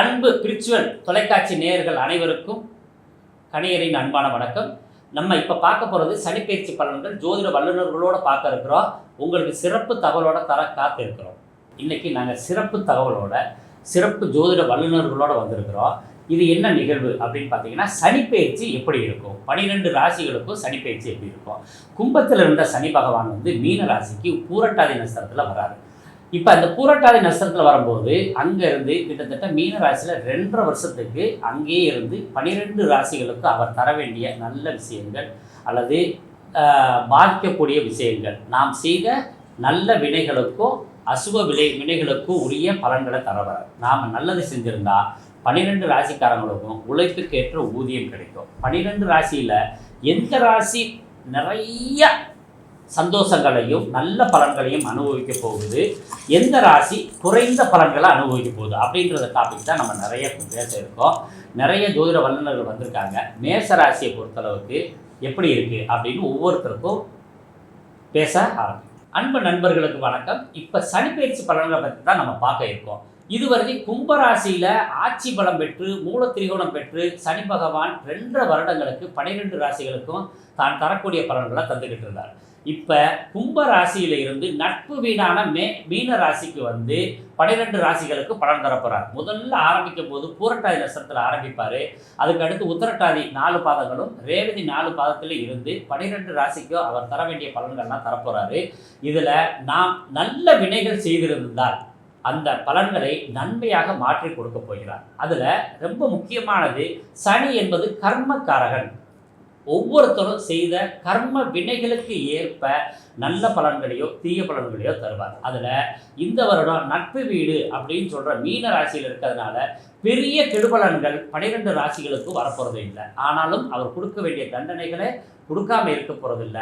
அன்பு பிரிச்சுவல் தொலைக்காட்சி நேயர்கள் அனைவருக்கும் கணியரின் அன்பான வணக்கம். நம்ம இப்போ பார்க்க போகிறது சனிப்பயிற்சி பலன்கள் ஜோதிட வல்லுநர்களோட பார்க்க இருக்கிறோம். உங்களுக்கு சிறப்பு தகவலோட தர காத்து இருக்கிறோம் இன்னைக்கு நாங்கள் சிறப்பு தகவலோட சிறப்பு ஜோதிட வல்லுநர்களோடு வந்திருக்கிறோம். இது என்ன நிகழ்வு அப்படின்னு பார்த்தீங்கன்னா சனிப்பெயர்ச்சி எப்படி இருக்கும்? பனிரெண்டு ராசிகளுக்கும் சனிப்பெயர்ச்சி எப்படி இருக்கும்? கும்பத்தில் இருந்த சனி பகவான் வந்து மீன ராசிக்கு பூரட்டாதி நட்சத்திரத்தில் வராரு. இப்போ அந்த பூரட்டாதி நட்சத்திரத்தில் வரும்போது அங்கேருந்து கிட்டத்தட்ட மீன ராசியில் ரெண்டரை வருஷத்துக்கு அங்கேயே இருந்து பனிரெண்டு ராசிகளுக்கு அவர் தர வேண்டிய நல்ல விஷயங்கள் அல்லது பாதிக்கக்கூடிய விஷயங்கள். நாம் செய்த நல்ல வினைகளுக்கும் அசுப விளை வினைகளுக்கும் உரிய பலன்களை தரவர் நாம் நல்லது செஞ்சுருந்தால் பன்னிரெண்டு ராசிக்காரங்களுக்கும் உழைப்புக்கேற்ற ஊதியம் கிடைக்கும். பன்னிரெண்டு ராசியில் எந்த ராசி நிறைய சந்தோஷங்களையும் நல்ல பலன்களையும் அனுபவிக்க போகுது? எந்த ராசி குறைந்த பலன்களை அனுபவிக்க போகுது? அப்படின்றத டாபிக் தான் நம்ம நிறைய பேச இருக்கோம். நிறைய ஜோதிட வல்லுநர்கள் வந்திருக்காங்க. மேச ராசியை பொறுத்தளவுக்கு எப்படி இருக்குது அப்படின்னு ஒவ்வொருத்தருக்கும் பேச ஆரம்பிக்கும் அன்பு நண்பர்களுக்கு வணக்கம். இப்போ சனிப்பயிற்சி பலன்களை பற்றி தான் நம்ம பார்க்க இருக்கோம். இதுவரைக்கும் கும்பராசியில ஆட்சி பலம் பெற்று மூல திரிகோணம் பெற்று சனி பகவான் ரெண்டரை வருடங்களுக்கு பனிரெண்டு ராசிகளுக்கும் தான் தரக்கூடிய பலன்களை தந்துக்கிட்டு இருந்தார். இப்போ கும்ப ராசியில இருந்து நட்பு வீணான மே மீன ராசிக்கு வந்து பனிரெண்டு ராசிகளுக்கு பலன் தரப்போகிறார் முதல்ல ஆரம்பிக்கும் போது பூரட்டாதி நட்சத்திரத்தில் ஆரம்பிப்பார். அதுக்கு அடுத்து உத்தரட்டாதி நாலு பாதங்களும் ரேவதி நாலு பாதத்தில் இருந்து பனிரெண்டு ராசிக்கும் அவர் தர வேண்டிய பலன்கள்லாம் தரப்போறாரு இதில் நாம் நல்ல வினைகள் செய்திருந்தால் அந்த பலன்களை நன்மையாக மாற்றி கொடுக்க போகிறார். அதில் ரொம்ப முக்கியமானது சனி என்பது கர்மக்காரகன். ஒவ்வொருத்தரும் செய்த கர்ம வினைகளுக்கு ஏற்ப நல்ல பலன்களையோ தீய பலன்களையோ தருவார். அதில் இந்த வருடம் நட்பு வீடு அப்படின்னு சொல்கிற மீன ராசியில் இருக்கிறதுனால பெரிய கெடுபலன்கள் பனிரெண்டு ராசிகளுக்கு வரப்போகிறது இல்லை. ஆனாலும் அவர் கொடுக்க வேண்டிய தண்டனைகளை கொடுக்காம இருக்க போகிறதில்ல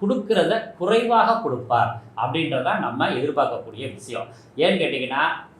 கொடுக்கறத குறைவாக கொடுப்பார் அப்படின்றதான் நம்ம எதிர்பார்க்கக்கூடிய விஷயம். ஏன்னு கேட்டிங்கன்னா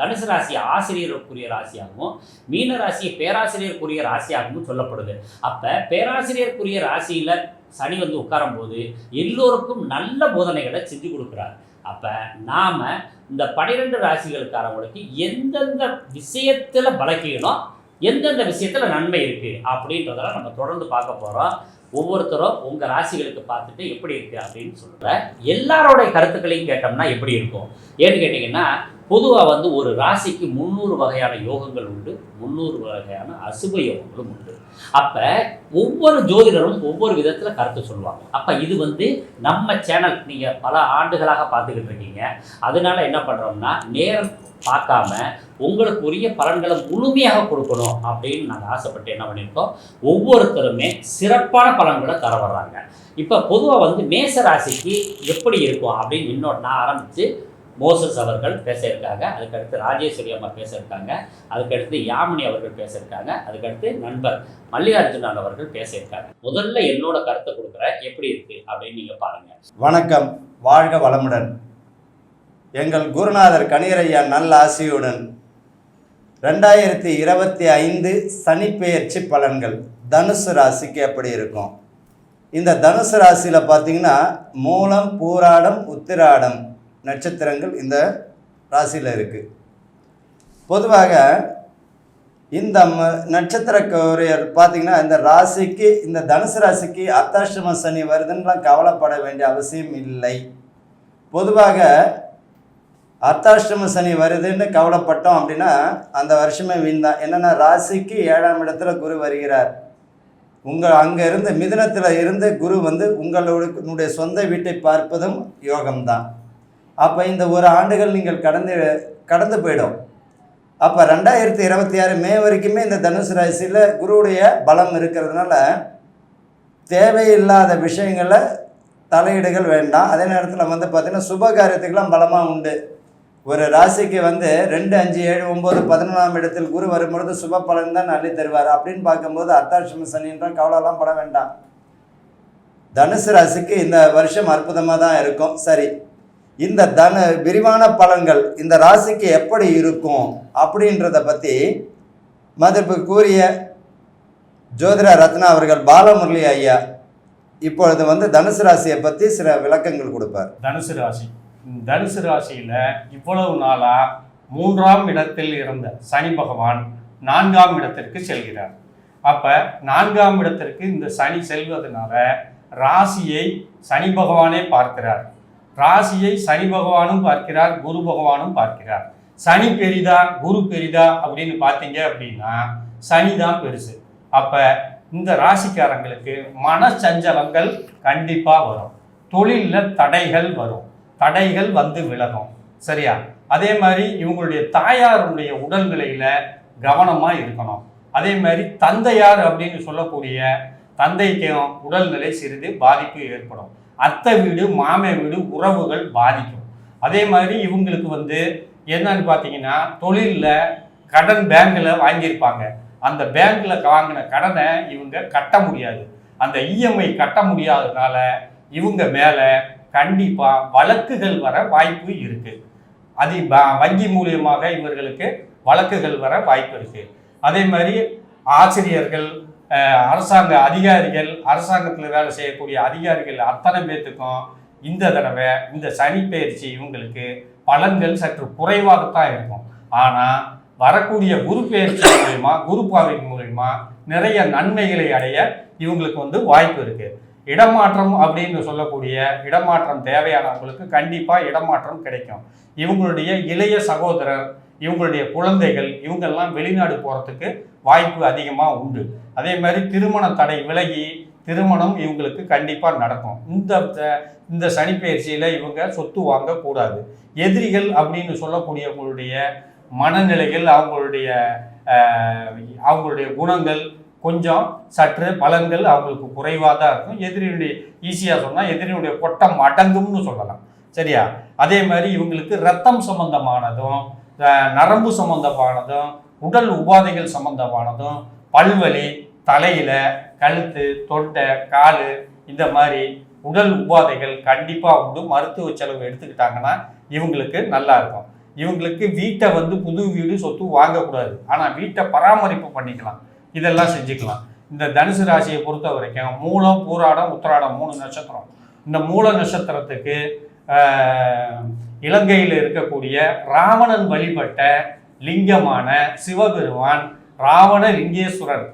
தனுசு ராசி ஆசிரியருக்குரிய ராசியாகவும் மீன ராசியை பேராசிரியருக்குரிய ராசியாகவும் சொல்லப்படுது. அப்போ பேராசிரியருக்குரிய ராசியில் சனி வந்து உட்காரும் போது எல்லோருக்கும் நல்ல போதனைகளை செஞ்சு கொடுக்குறார். அப்போ நாம் இந்த பனிரெண்டு ராசிகளுக்காரவங்களுக்கு எந்தெந்த விஷயத்தில் பலக்கீனம் எந்தெந்த விஷயத்தில் நன்மை இருக்குது அப்படின்றதெல்லாம் நம்ம தொடர்ந்து பார்க்க போகிறோம் ஒவ்வொருத்தரும் உங்கள் ராசிகளுக்கு பார்த்துட்டு எப்படி இருக்குது அப்படின்னு சொல்கிற எல்லாரோடைய கருத்துக்களையும் கேட்டோம்னா எப்படி இருக்கும்? ஏன்னு கேட்டிங்கன்னா பொதுவாக வந்து ஒரு ராசிக்கு முந்நூறு வகையான யோகங்கள் உண்டு முந்நூறு வகையான அசுப யோகங்களும் உண்டு. அப்போ ஒவ்வொரு ஜோதிடரும் ஒவ்வொரு விதத்தில் கருத்து சொல்லுவாங்க. அப்போ இது வந்து நம்ம சேனல் நீங்கள் பல ஆண்டுகளாக பார்த்துக்கிட்டு இருக்கீங்க. அதனால என்ன பண்ணுறோம்னா நேரம் பார்க்காம உங்களுக்கு உரிய பலன்களை முழுமையாக கொடுக்கணும் அப்படின்னு நாங்கள் ஆசைப்பட்டு என்ன பண்ணியிருக்கோம்? ஒவ்வொருத்தருமே சிறப்பான பலன்களை தர வர்றாங்க. இப்போ பொதுவாக வந்து மேச ராசிக்கு எப்படி இருக்கும் அப்படின்னு இன்னொன்று நான் ஆரம்பித்து மோசஸ் அவர்கள் பேச இருக்காங்க அதுக்கடுத்து ராஜேஸ்வரி அம்மா பேச இருக்காங்க அதுக்கடுத்து யாமினி அவர்கள் பேச இருக்காங்க அதுக்கடுத்து நண்பர் மல்லிகார்ஜுனன் அவர்கள் பேச இருக்காங்க முதல்ல என்னோட கருத்தை கொடுக்குறேன் எப்படி இருக்கு அப்படின்னு நீங்க பாருங்க. வணக்கம் வாழ்க வளமுடன். எங்கள் குருநாதர் கணியரையா நல்ல ஆசியுடன். ரெண்டாயிரத்தி இருபத்தி ஐந்து சனிப்பெயர்ச்சி பலன்கள். தனுசு ராசிக்கு எப்படி இருக்கும்? இந்த தனுசு ராசியில் பார்த்தீங்கன்னா மூலம் பூராடம் உத்திராடம். நட்சத்திரங்கள் இந்த ராசியில் இருக்குது பொதுவாக இந்த ம நட்சத்திரக்குரியர் பார்த்திங்கன்னா இந்த ராசிக்கு இந்த தனுசு ராசிக்கு அர்த்தாஷ்டம சனி வருதுன்னுலாம் கவலைப்பட வேண்டிய அவசியம் இல்லை. பொதுவாக அர்த்தாஷ்டம சனி வருதுன்னு கவலைப்பட்டோம் அப்படின்னா அந்த வருஷமே வீண் தான் என்னென்னா ராசிக்கு ஏழாம் இடத்துல குரு வருகிறார். உங்கள் அங்கே இருந்து இருந்து குரு வந்து உங்களுடைய சொந்த வீட்டை பார்ப்பதும் யோகம்தான். அப்போ இந்த ஒரு ஆண்டுகள் நீங்கள் கடந்து கடந்து போயிடும். அப்போ ரெண்டாயிரத்தி இருபத்தி ஆறு மே வரைக்குமே இந்த தனுசு ராசியில் குருவுடைய பலம் இருக்கிறதுனால தேவையில்லாத விஷயங்களை தலையீடுகள் வேண்டாம். அதே நேரத்தில் வந்து பார்த்திங்கன்னா சுப காரியத்துக்கெல்லாம் பலமாக உண்டு. ஒரு ராசிக்கு வந்து ரெண்டு அஞ்சு ஏழு ஒம்பது பதினொன்றாம் இடத்தில் குரு வரும்பொழுது சுப பலன் தான் அள்ளி தருவார் அப்படின்னு பார்க்கும்போது அர்த்தாட்சம சனின்ற கவலைலாம் பட வேண்டாம். தனுசு ராசிக்கு இந்த வருஷம் அற்புதமாக தான் இருக்கும். சரி இந்த தன விரிவான பலன்கள் இந்த ராசிக்கு எப்படி இருக்கும் அப்படின்றத பற்றி மதிப்பு கூறிய ஜோதிட ரத்னா அவர்கள் பாலமுரளி ஐயா இப்பொழுது வந்து தனுசு ராசியை பற்றி சில விளக்கங்கள் கொடுப்பார். தனுசு ராசி. தனுசு ராசியில் இவ்வளவு நாளாக மூன்றாம் இடத்தில் இருந்த சனி பகவான் நான்காம் இடத்திற்கு செல்கிறார். அப்போ நான்காம் இடத்திற்கு இந்த சனி செல்வதனால ராசியை சனி பகவானே பார்க்கிறார். ராசியை சனி பகவானும் பார்க்கிறார் குரு பகவானும் பார்க்கிறார். சனி பெரிதா குரு பெரிதா அப்படின்னு பார்த்தீங்க அப்படின்னா சனி தான் பெருசு. அப்போ இந்த ராசிக்காரங்களுக்கு மனச்சஞ்சலங்கள் கண்டிப்பாக வரும். தொழிலில் தடைகள் வரும். தடைகள் வந்து விலகும். சரியா? அதே மாதிரி இவங்களுடைய தாயாருடைய உடல்நிலையில் கவனமாக இருக்கணும். அதே மாதிரி தந்தையார் அப்படின்னு சொல்லக்கூடிய தந்தைக்கும் உடல்நிலை சிறிது பாதிப்பு ஏற்படும். அத்தை வீடு மாமே வீடு உறவுகள் பாதிக்கும். அதே மாதிரி இவங்களுக்கு வந்து என்னன்னு பார்த்தீங்கன்னா தொழிலில் கடன் பேங்க்கில் வாங்கியிருப்பாங்க. அந்த பேங்க்கில் வாங்கின கடனை இவங்க கட்ட முடியாது. அந்த இஎம்ஐ கட்ட முடியாததுனால இவங்க மேலே கண்டிப்பாக வழக்குகள் வர வாய்ப்பு இருக்குது அது வங்கி மூலியமாக இவர்களுக்கு வழக்குகள் வர வாய்ப்பு இருக்குது அதே மாதிரி ஆசிரியர்கள் அரசாங்க அதிகாரிகள் அரசாங்கத்தில் வேலை செய்யக்கூடிய அதிகாரிகள் அத்தனை பேர்த்துக்கும் இந்த தடவை இந்த சனி பயிற்சி இவங்களுக்கு பலன்கள் சற்று குறைவாகத்தான் இருக்கும். ஆனால் வரக்கூடிய குரு பயிற்சி மூலயமா குரு பாவின் மூலயமா நிறைய நன்மைகளை அடைய இவங்களுக்கு வந்து வாய்ப்பு இருக்குது இடமாற்றம் அப்படின்னு சொல்லக்கூடிய இடமாற்றம் தேவையானவங்களுக்கு கண்டிப்பாக இடமாற்றம் கிடைக்கும். இவங்களுடைய இளைய சகோதரர் இவங்களுடைய குழந்தைகள் இவங்கெல்லாம் வெளிநாடு போகிறதுக்கு வாய்ப்பு அதிகமாக உண்டு. அதே மாதிரி திருமண தடை விலகி திருமணம் இவங்களுக்கு கண்டிப்பாக நடக்கும். இந்த இந்த சனிப்பயிற்சியில் இவங்க சொத்து வாங்கக்கூடாது எதிரிகள் அப்படின்னு சொல்லக்கூடியவங்களுடைய மனநிலைகள் அவங்களுடைய அவங்களுடைய குணங்கள் கொஞ்சம் சற்று பலன்கள் அவங்களுக்கு குறைவாக தான் இருக்கும். எதிரியுடைய ஈஸியாக சொன்னால் எதிரியுடைய கொட்டம் அடங்கும்னு சொல்லலாம். சரியா? அதே மாதிரி இவங்களுக்கு ரத்தம் சம்பந்தமானதும் நரம்பு சம்பந்தமானதும் உடல் உபாதைகள் சம்பந்தமானதும் பல்வலி தலையில் கழுத்து தொண்டை கால் இந்த மாதிரி உடல் உபாதைகள் கண்டிப்பாக உண்டு. மருத்துவ செலவு எடுத்துக்கிட்டாங்கன்னா இவங்களுக்கு நல்லா இருக்கும். இவங்களுக்கு வீட்டை வந்து புது வீடு சொத்து வாங்கக்கூடாது. ஆனால் வீட்டை பராமரிப்பு பண்ணிக்கலாம். இதெல்லாம் செஞ்சுக்கலாம். இந்த தனுசு ராசியை பொறுத்த வரைக்கும் மூலம் பூராடம் உத்திராடம் மூணு நட்சத்திரம். இந்த மூல நட்சத்திரத்துக்கு இலங்கையில் இருக்கக்கூடிய ராவணன் வழிபட்ட லிங்கமான சிவபெருமான் ராவண லிங்கேஸ்வரர்.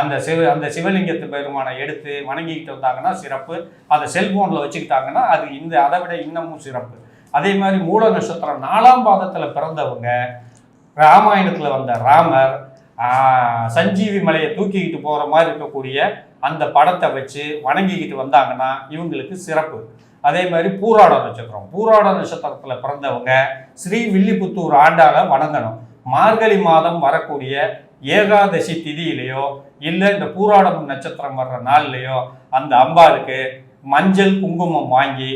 அந்த சிவ அந்த சிவலிங்கத்து பெருமானை எடுத்து வணங்கிக்கிட்டு வந்தாங்கன்னா சிறப்பு. அதை செல்போனில் வச்சுக்கிட்டாங்கன்னா அது இந்த அதை விட இன்னமும் சிறப்பு. அதே மாதிரி மூல நட்சத்திரம் நாலாம் பாதத்தில் பிறந்தவங்க ராமாயணத்தில் வந்த ராமர் சஞ்சீவி மலையை தூக்கிக்கிட்டு போகிற மாதிரி இருக்கக்கூடிய அந்த படத்தை வச்சு வணங்கிக்கிட்டு வந்தாங்கன்னா இவங்களுக்கு சிறப்பு. அதே மாதிரி பூராட நட்சத்திரம். பூராட நட்சத்திரத்தில் பிறந்தவங்க ஸ்ரீ வில்லிபுத்தூர் ஆண்டாளை வணங்கணும். மார்கழி மாதம் வரக்கூடிய ஏகாதசி திதியிலையோ இல்லை இந்த பூராடம் நட்சத்திரம் வர்ற நாள்லையோ அந்த அம்பாளுக்கு மஞ்சள் குங்குமம் வாங்கி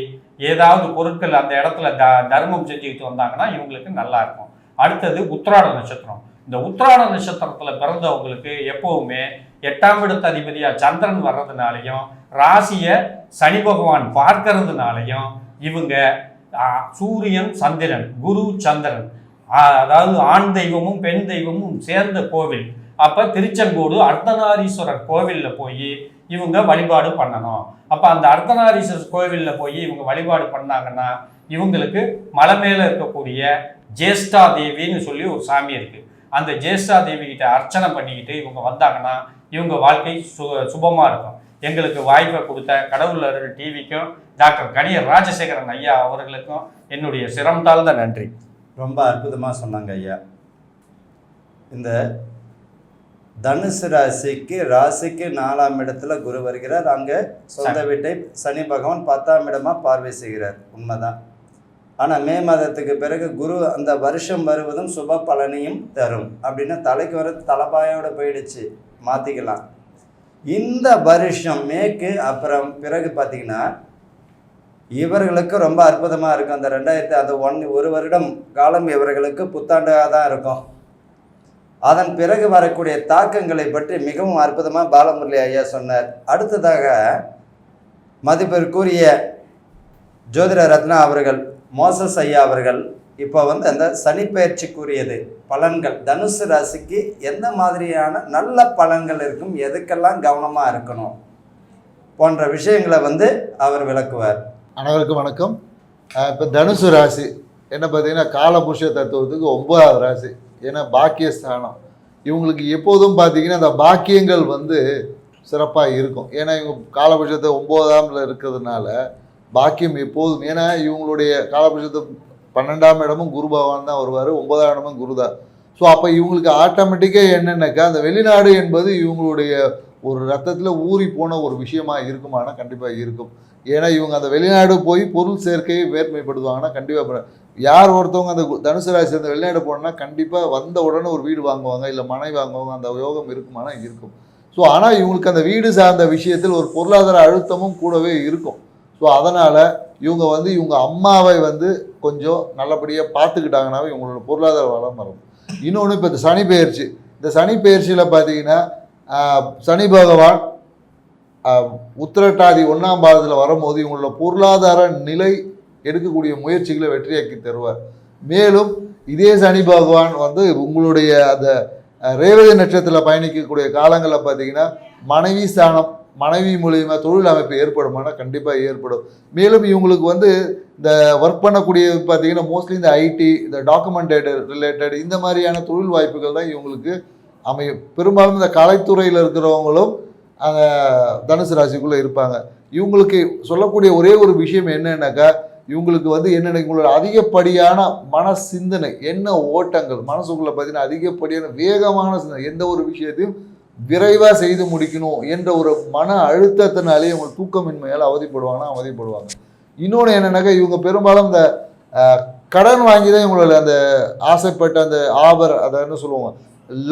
ஏதாவது பொருட்கள் அந்த இடத்துல த தர்மம் செஞ்சுக்கிட்டு வந்தாங்கன்னா இவங்களுக்கு நல்லா இருக்கும். அடுத்தது உத்திராட நட்சத்திரம். இந்த உத்திராட நட்சத்திரத்தில் பிறந்தவங்களுக்கு எப்போவுமே எட்டாம் இடத்து அதிபதியாக சந்திரன் வர்றதுனாலையும் ராசியை சனி பகவான் பார்க்கறதுனாலையும் இவங்க சூரியன் சந்திரன் குரு சந்திரன் அதாவது ஆண் தெய்வமும் பெண் தெய்வமும் சேர்ந்த கோவில். அப்போ திருச்செங்கோடு அர்த்தநாரீஸ்வரர் கோவிலில் போய் இவங்க வழிபாடு பண்ணணும். அப்போ அந்த அர்த்தநாரீஸ்வரர் கோவிலில் போய் இவங்க வழிபாடு பண்ணாங்கன்னா இவங்களுக்கு மலை மேலே இருக்கக்கூடிய ஜேஷ்டா தேவின்னு சொல்லி ஒரு சாமி இருக்குது அந்த ஜேஷ்டா தேவி கிட்ட அர்ச்சனை பண்ணிக்கிட்டு இவங்க வந்தாங்கன்னா இவங்க வாழ்க்கை சு சுபமாக இருக்கும். எங்களுக்கு வாய்ப்பை கொடுத்த கடவுள் அருள் டிவிக்கும் டாக்டர் கணியர் ராஜசேகரன் ஐயா அவர்களுக்கும் என்னுடைய சிரம் தாழ்ந்த நன்றி. ரொம்ப அற்புதமாக சொன்னாங்க ஐயா. இந்த தனுசு ராசிக்கு ராசிக்கு நாலாம் இடத்துல குரு வருகிறார். அங்கே சொந்த. வீட்டை சனி பகவான் பத்தாம் இடமா பார்வை செய்கிறார். உண்மைதான். ஆனால் மே மாதத்துக்கு பிறகு குரு அந்த வருஷம் வருவதும் சுப பலனையும் தரும். அப்படின்னா தலைக்கு வர தலைப்பாயோட போயிடுச்சு. மாற்றிக்கலாம் இந்த வருஷம் மேற்கு அப்புறம் பிறகு பார்த்தீங்கன்னா இவர்களுக்கு ரொம்ப அற்புதமாக இருக்கும். அந்த ரெண்டாயிரத்தி அந்த ஒன் ஒரு வருடம் காலம் இவர்களுக்கு புத்தாண்டாக தான் இருக்கும். அதன் பிறகு வரக்கூடிய தாக்கங்களை பற்றி மிகவும் அற்புதமாக பாலமுரளி ஐயா சொன்னார். அடுத்ததாக மதிப்பிற்குரிய ஜோதிட ரத்னா அவர்கள் மோசஸ் ஐயா அவர்கள் இப்போ வந்து அந்த சனிப்பெயர்ச்சிக்குரியது பலன்கள். தனுசு ராசிக்கு எந்த மாதிரியான நல்ல பலன்கள் இருக்கும் எதுக்கெல்லாம் கவனமாக இருக்கணும் போன்ற விஷயங்களை வந்து அவர் விளக்குவார். அனைவருக்கும் வணக்கம். இப்போ தனுசு ராசி என்ன பார்த்தீங்கன்னா காலபுருஷ தத்துவத்துக்கு ஒன்பதாவது ராசி ஏன்னா பாக்கியஸ்தானம். இவங்களுக்கு எப்போதும் பார்த்தீங்கன்னா அந்த பாக்கியங்கள் வந்து சிறப்பாக இருக்கும். ஏன்னா இவங்க காலபுருஷத்தை ஒம்போதாம்ல இருக்கிறதுனால பாக்கியம் எப்போதும் ஏன்னா இவங்களுடைய காலபுருஷத்தை பன்னெண்டாம் இடமும் குரு பகவான் தான் வருவார் ஒன்பதாம் இடமும் குரு தான். ஸோ அப்போ இவங்களுக்கு ஆட்டோமேட்டிக்காக என்னென்னாக்கா அந்த வெளிநாடு என்பது இவங்களுடைய ஒரு ரத்தத்தில் ஊறி போன ஒரு விஷயமா இருக்குமானா கண்டிப்பாக இருக்கும். ஏன்னா இவங்க அந்த வெளிநாடு போய் பொருள் சேர்க்கையை வேர்மைப்படுத்துவாங்கன்னா கண்டிப்பாக யார் ஒருத்தவங்க அந்த கு- தனுசு ராசி அந்த வெளிநாடு போனோம்னா கண்டிப்பாக வந்த உடனே ஒரு வீடு வாங்குவாங்க இல்லை மனை வாங்குவாங்க அந்த யோகம் இருக்குமானா இருக்கும். ஸோ ஆனால் இவங்களுக்கு அந்த வீடு சார்ந்த விஷயத்தில் ஒரு பொருளாதார அழுத்தமும் கூடவே இருக்கும். ஸோ அதனால் இவங்க வந்து இவங்க அம்மாவை வந்து கொஞ்சம் நல்லபடியாக பார்த்துக்கிட்டாங்கனாவே இவங்களோட பொருளாதார வளம் வரும். இன்னொன்று இப்போ இந்த சனி பயிற்சி இந்த சனி பயிற்சியில் பார்த்தீங்கன்னா சனி பகவான் உத்திரட்டாதி ஒன்றாம் பாதத்தில் வரும்போது இவங்களோட பொருளாதார நிலை எடுக்கக்கூடிய முயற்சிகளை வெற்றியாக்கி தருவார். மேலும் இதே சனி பகவான் வந்து உங்களுடைய அந்த ரேவதி நட்சத்திரத்தில் பயணிக்கக்கூடிய காலங்களில் பார்த்தீங்கன்னா மனைவி ஸ்தானம் மனைவி மூலியமாக தொழில் அமைப்பு ஏற்படுமானா கண்டிப்பாக ஏற்படும். மேலும் இவங்களுக்கு வந்து இந்த ஒர்க் பண்ணக்கூடிய பார்த்தீங்கன்னா மோஸ்ட்லி இந்த ஐடி இந்த டாக்குமெண்டேட்டர் ரிலேட்டட் இந்த மாதிரியான தொழில் வாய்ப்புகள் தான் இவங்களுக்கு அமையும். பெரும்பாலும் இந்த கலைத்துறையில் இருக்கிறவங்களும் அந்த தனுசு ராசிக்குள்ளே இருப்பாங்க. இவங்களுக்கு சொல்லக்கூடிய ஒரே ஒரு விஷயம் என்னன்னாக்கா இவங்களுக்கு வந்து என்னென்ன இவங்களோட அதிகப்படியான மன சிந்தனை என்ன ஓட்டங்கள் மனசுக்குள்ளே பார்த்தீங்கன்னா அதிகப்படியான வேகமான சிந்தனை எந்த ஒரு விஷயத்தையும் விரைவாக செய்து முடிக்கணும் என்ற ஒரு மன அழுத்தத்தினாலே இவங்க தூக்கமின்மையால் அவதிப்படுவாங்கன்னா அவதிப்படுவாங்க. இன்னொன்று என்னென்னாக்கா இவங்க பெரும்பாலும் இந்த கடன் வாங்கி தான் இவங்களோட அந்த ஆசைப்பட்ட அந்த ஆபர் அதை என்ன சொல்லுவாங்க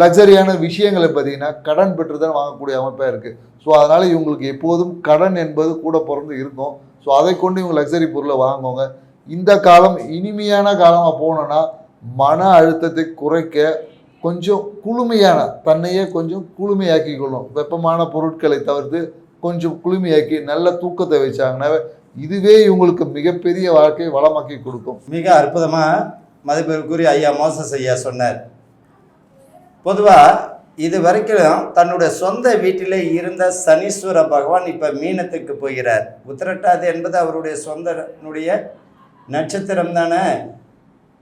லக்ஸரியான விஷயங்களை பார்த்தீங்கன்னா கடன் பெற்று தான் வாங்கக்கூடிய அமைப்பாக இருக்குது ஸோ அதனால் இவங்களுக்கு எப்போதும் கடன் என்பது கூட பிறந்து இருக்கும். ஸோ அதை கொண்டு இவங்க லக்ஸரி பொருளை வாங்குவாங்க. இந்த காலம் இனிமையான காலமாக போனோன்னா மன அழுத்தத்தை குறைக்க கொஞ்சம் குளுமையான தன்னையே கொஞ்சம் குளுமையாக்கி கொள்ளும் வெப்பமான பொருட்களை தவிர்த்து கொஞ்சம் குளுமையாக்கி நல்ல தூக்கத்தை வச்சாங்கன்னா இதுவே இவங்களுக்கு மிகப்பெரிய வாழ்க்கையை வளமாக்கி கொடுக்கும். மிக அற்புதமாக மதிப்பிற்குரிய ஐயா மோசஸ் ஐயா சொன்னார். பொதுவாக இது வரைக்கும் தன்னுடைய சொந்த வீட்டிலே இருந்த சனீஸ்வர பகவான் இப்போ மீனத்துக்கு போகிறார். உத்திரட்டாது என்பது அவருடைய சொந்தனுடைய நட்சத்திரம் தானே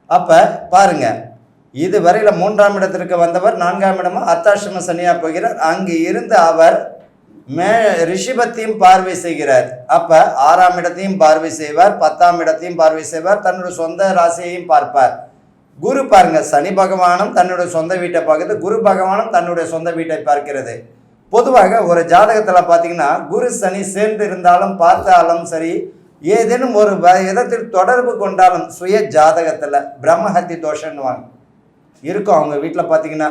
அப்போ பாருங்கள் இதுவரையில் மூன்றாம் இடத்திற்கு வந்தவர் நான்காம் இடமா அத்தாசிரம சனியாக போகிறார். அங்கு இருந்து அவர் மே ரிஷிபத்தையும் பார்வை செய்கிறார். அப்போ ஆறாம் இடத்தையும் பார்வை செய்வார் பத்தாம் இடத்தையும் பார்வை செய்வார் தன்னுடைய சொந்த ராசியையும் பார்ப்பார். குரு பாருங்க சனி பகவானும் தன்னுடைய சொந்த வீட்டை பார்க்குது குரு பகவானும் தன்னுடைய சொந்த வீட்டை பார்க்கிறது. பொதுவாக ஒரு ஜாதகத்தில் பார்த்தீங்கன்னா குரு சனி சேர்ந்து இருந்தாலும் பார்த்தாலும் சரி ஏதேனும் ஒரு வ- விதத்தில் தொடர்பு கொண்டாலும் சுய ஜாதகத்தில் பிரம்மஹத்தி தோஷன்வாங்க இருக்கும் அவங்க வீட்டில் பார்த்தீங்கன்னா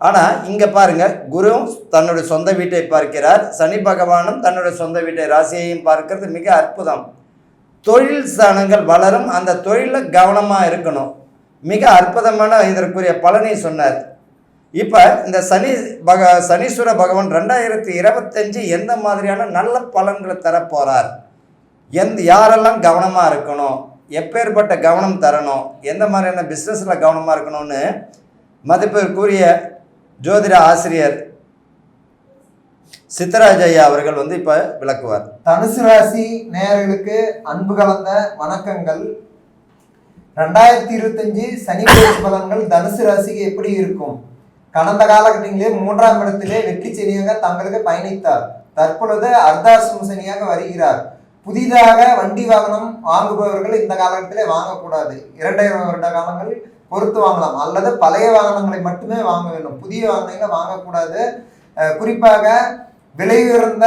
ஆனால் இங்கே பாருங்கள் குருவும் தன்னுடைய சொந்த வீட்டை பார்க்கிறார். சனி பகவானும் தன்னுடைய சொந்த வீட்டை ராசியையும் பார்க்கறது மிக அற்புதம். தொழில் ஸ்தானங்கள் வளரும். அந்த தொழிலில் கவனமாக இருக்கணும். மிக அற்புதமான இதற்குரிய பலனை சொன்னார். இப்போ இந்த சனி பக சனீஸ்வர பகவான் ரெண்டாயிரத்தி இருபத்தஞ்சு எந்த மாதிரியான நல்ல பலன்களை தரப்போகிறார் எந்த யாரெல்லாம் கவனமாக இருக்கணும்? எப்பேற்பட்ட கவனம் தரணும்? எந்த மாதிரியான பிஸ்னஸில் கவனமாக இருக்கணும்னு மதிப்பிற்குரிய ஜோதிட ஆசிரியர் சித்தராஜ் ஐயா அவர்கள் வந்து இப்போ விளக்குவார். தனுசு ராசி நேயர்களுக்கு அன்பு கலந்த வணக்கங்கள். ரெண்டாயிரத்தி இருபத்தஞ்சு சனி பெயர்ச்சி பலன்கள் தனுசு ராசிக்கு எப்படி இருக்கும்? கடந்த காலகட்டங்களிலே மூன்றாம் இடத்திலே வெற்றி சனியாக தங்களுக்கு பயணித்தார். தற்பொழுது அர்த்தாசிரம சனியாக வருகிறார். புதிதாக வண்டி வாகனம் வாங்குபவர்கள் இந்த காலகட்டத்திலே வாங்கக்கூடாது. இரண்டாயிரம் வருட காலங்கள் பொறுத்து வாங்கலாம். அல்லது பழைய வாகனங்களை மட்டுமே வாங்க வேண்டும். புதிய வாகனங்களை வாங்கக்கூடாது. குறிப்பாக விலை உயர்ந்த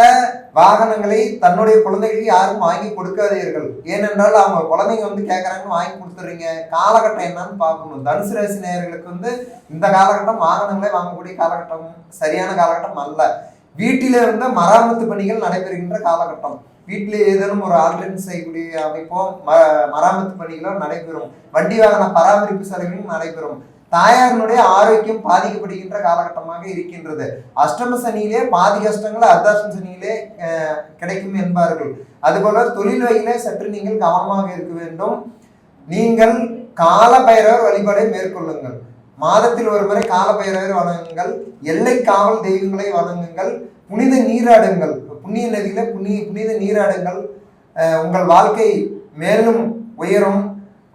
வாகனங்களை தன்னுடைய குழந்தைகளுக்கு யாரும் வாங்கி கொடுக்காதீர்கள். ஏனென்றால் அவங்க குழந்தைங்க வந்து கேட்குறாங்கன்னு வாங்கி கொடுத்துறீங்க. காலகட்டம் என்னன்னு பார்க்கணும். தனுசு ராசி நேயர்களுக்கு வந்து இந்த காலகட்டம் வாகனங்களே வாங்கக்கூடிய காலகட்டம் சரியான காலகட்டம் அல்ல. வீட்டில இருந்த மராமத்து பணிகள் நடைபெறுகின்ற காலகட்டம். வீட்டில் ஏதேனும் ஒரு ஆல்டர்னேட் செய்யக்கூடிய அமைப்போ ம மராமத்து பணிகளோ நடைபெறும். வண்டி வாகன பராமரிப்பு செலவிலும் நடைபெறும். தாயாரினுடைய ஆரோக்கியம் பாதிக்கப்படுகின்ற காலகட்டமாக இருக்கின்றது. அஷ்டம சனியிலே பாதி கஷ்டங்கள் அர்த்தாஷ்டம சனியிலே கிடைக்கும் என்பார்கள். அதுபோல தொழில் வகையிலே சற்று நீங்கள் கவனமாக இருக்க வேண்டும். நீங்கள் கால பைரவர் வழிபாடை மேற்கொள்ளுங்கள். மாதத்தில் ஒரு முறை கால பைரவர் வணங்குங்கள். எல்லை காவல் தெய்வங்களை வணங்குங்கள். புனித நீராடுங்கள். புண்ணிய நதியில புண்ணிய புனித நீராடுங்கள் உங்கள் வாழ்க்கை மேலும் உயரும்.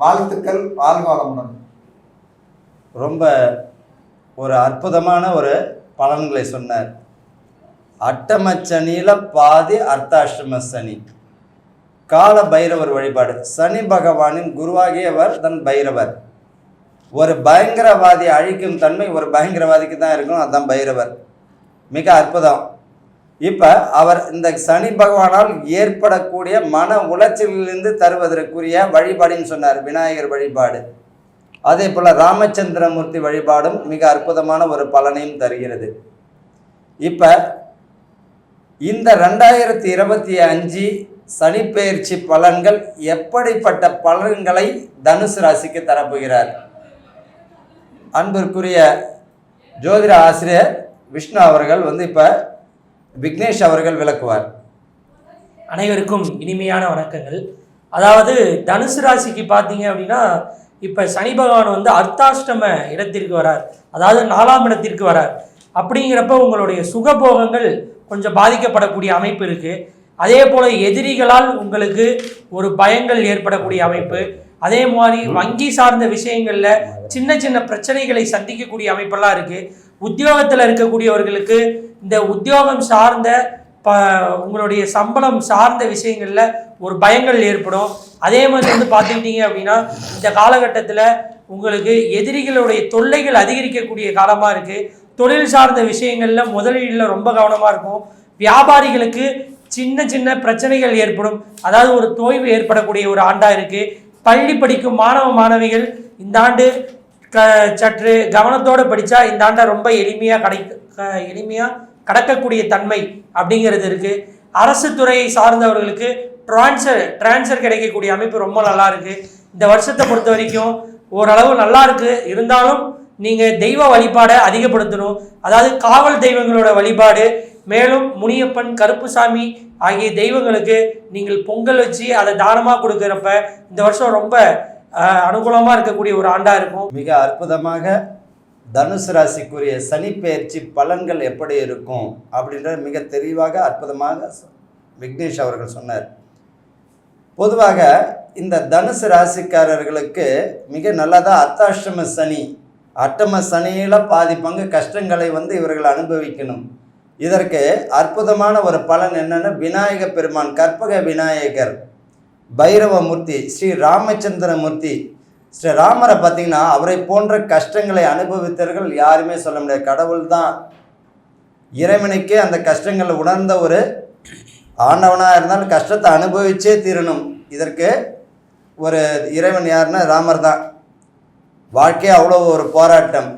வாழ்த்துக்கள் வாழ்க ரொம்ப ஒரு அற்புதமான ஒரு பலன்களை சொன்னார். அட்டமச்சனியில் பாதி அர்த்தாஷ்டம சனி. கால பைரவர் வழிபாடு. சனி பகவானின் குருவாகியவர் தன் பைரவர். ஒரு பயங்கரவாதி அழிக்கும் தன்மை ஒரு பயங்கரவாதிக்கு தான் இருக்கும் அதுதான் பைரவர். மிக அற்புதம். இப்போ அவர் இந்த சனி பகவானால் ஏற்படக்கூடிய மன உளைச்சலிலிருந்து தருவதற்குரிய வழிபாடுன்னு சொன்னார் விநாயகர் வழிபாடு. அதே போல் ராமச்சந்திரமூர்த்தி வழிபாடும் மிக அற்புதமான ஒரு பலனையும் தருகிறது. இப்போ இந்த ரெண்டாயிரத்தி இருபத்தி அஞ்சு சனிப்பெயர்ச்சி பலன்கள் எப்படிப்பட்ட பலன்களை தனுசு ராசிக்கு தரப்போகிறார்? அன்பிற்குரிய ஜோதிட ஆசிரியர் விஷ்ணு அவர்கள் வந்து இப்போ விக்னேஷ் அவர்கள் விளக்குவார். அனைவருக்கும் இனிமையான வணக்கங்கள். அதாவது தனுசு ராசிக்கு பார்த்தீங்க அப்படின்னா இப்போ சனி பகவான் வந்து அர்த்தாஷ்டம இடத்திற்கு வரார். அதாவது நாலாம் இடத்திற்கு வரார். அப்படிங்கிறப்ப உங்களுடைய சுகபோகங்கள் கொஞ்சம் பாதிக்கப்படக்கூடிய அமைப்பு இருக்குது அதே போல் எதிரிகளால் உங்களுக்கு ஒரு பயங்கள் ஏற்படக்கூடிய அமைப்பு. அதே மாதிரி வங்கி சார்ந்த விஷயங்களில் சின்ன சின்ன பிரச்சனைகளை சந்திக்கக்கூடிய அமைப்பெல்லாம் இருக்குது உத்தியோகத்தில் இருக்கக்கூடியவர்களுக்கு இந்த உத்தியோகம் சார்ந்த ப உங்களுடைய சம்பளம் சார்ந்த விஷயங்களில் ஒரு பயங்கள் ஏற்படும். அதே மாதிரி வந்து பார்த்துக்கிட்டீங்க அப்படின்னா இந்த காலகட்டத்தில் உங்களுக்கு எதிரிகளுடைய தொல்லைகள் அதிகரிக்கக்கூடிய காலமாக இருக்குது தொழில் சார்ந்த விஷயங்களில் முதலீடில் ரொம்ப கவனமாக இருக்கும். வியாபாரிகளுக்கு சின்ன சின்ன பிரச்சனைகள் ஏற்படும். அதாவது ஒரு தோய்வு ஏற்படக்கூடிய ஒரு ஆண்டாக இருக்குது பள்ளி படிக்கும் மாணவ மாணவிகள் இந்த ஆண்டு க சற்று கவனத்தோடு படித்தா இந்த ஆண்டை ரொம்ப எளிமையாக கடை க- எளிமையாக கடக்கக்கூடிய தன்மை அப்படிங்கிறது இருக்குது அரசு துறையை சார்ந்தவர்களுக்கு ட்ரான்ஸ்ஃபர் ட்ரான்ஸ்ஃபர் கிடைக்கக்கூடிய அமைப்பு ரொம்ப நல்லா இருக்குது இந்த வருஷத்தை பொறுத்த வரைக்கும் ஓரளவு நல்லா இருக்குது இருந்தாலும் நீங்கள் தெய்வ வழிபாடை அதிகப்படுத்தணும். அதாவது காவல் தெய்வங்களோட வழிபாடு மேலும் முனியப்பன் கருப்புசாமி ஆகிய தெய்வங்களுக்கு நீங்கள் பொங்கல் வச்சு அதை தானமாக கொடுக்குறப்ப இந்த வருஷம் ரொம்ப அனுகூலமாக இருக்கக்கூடிய ஒரு ஆண்டாக இருக்கும். மிக அற்புதமாக தனுசு ராசிக்குரிய சனிப்பெயர்ச்சி பலன்கள் எப்படி இருக்கும் அப்படின்றது மிக தெளிவாக அற்புதமாக விக்னேஷ் அவர்கள் சொன்னார். பொதுவாக இந்த தனுசு ராசிக்காரர்களுக்கு மிக நல்லதாக அத்தாஷ்டம சனி அட்டம சனியில் பாதி பங்கு கஷ்டங்களை வந்து இவர்கள் அனுபவிக்கணும். இதற்கு அற்புதமான ஒரு பலன் என்னென்னா விநாயக பெருமான் கற்பக விநாயகர். பைரவமூர்த்தி ஸ்ரீ ராமச்சந்திரமூர்த்தி. ஸ்ரீ ராமரை பார்த்தீங்கன்னா அவரை போன்ற கஷ்டங்களை அனுபவித்தவர்கள் யாருமே சொல்ல முடியாது. கடவுள் தான். இறைவனுக்கே அந்த கஷ்டங்களை உணர்ந்த ஒரு ஆண்டவனாக இருந்தாலும் கஷ்டத்தை அனுபவிச்சே தீரணும். இதற்கு ஒரு இறைவன் யாருன்னா ராமர் தான். வாழ்க்கையே அவ்வளோ ஒரு போராட்டம்.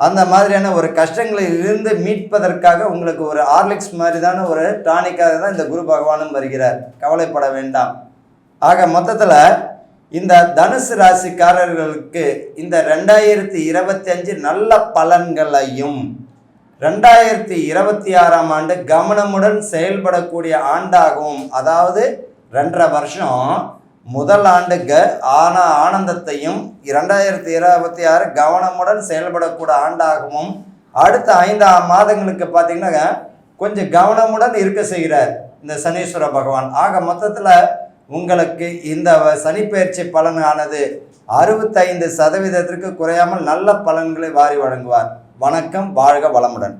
அந்த மாதிரியான ஒரு கஷ்டங்களில் இருந்து மீட்பதற்காக உங்களுக்கு ஒரு ஆர்லிக்ஸ் மாதிரிதான ஒரு டானிக்காக தான் இந்த குரு பகவானும் வருகிறார். கவலைப்பட வேண்டாம். ஆக மொத்தத்தில் இந்த தனுசு ராசிக்காரர்களுக்கு இந்த ரெண்டாயிரத்தி இருபத்தி அஞ்சு நல்ல பலன்களையும் ரெண்டாயிரத்தி இருபத்தி ஆறாம் ஆண்டு கவனமுடன் செயல்படக்கூடிய ஆண்டாகவும் அதாவது ரெண்டரை வருஷம் முதல் ஆண்டுக்கு ஆன ஆனந்தத்தையும் இரண்டாயிரத்தி இருபத்தி ஆறு கவனமுடன் செயல்படக்கூடிய ஆண்டாகவும். அடுத்த ஐந்து மாதங்களுக்கு பார்த்தீங்கன்னா கொஞ்சம் கவனமுடன் இருக்க செய்கிறார் இந்த சனீஸ்வர பகவான். ஆக மொத்தத்தில் உங்களுக்கு இந்த சனிப்பெயர்ச்சி பலனானது அறுபத்தைந்து சதவீதத்திற்கு குறையாமல் நல்ல பலன்களை வாரி வழங்குவார். வணக்கம் வாழ்க வளமுடன்.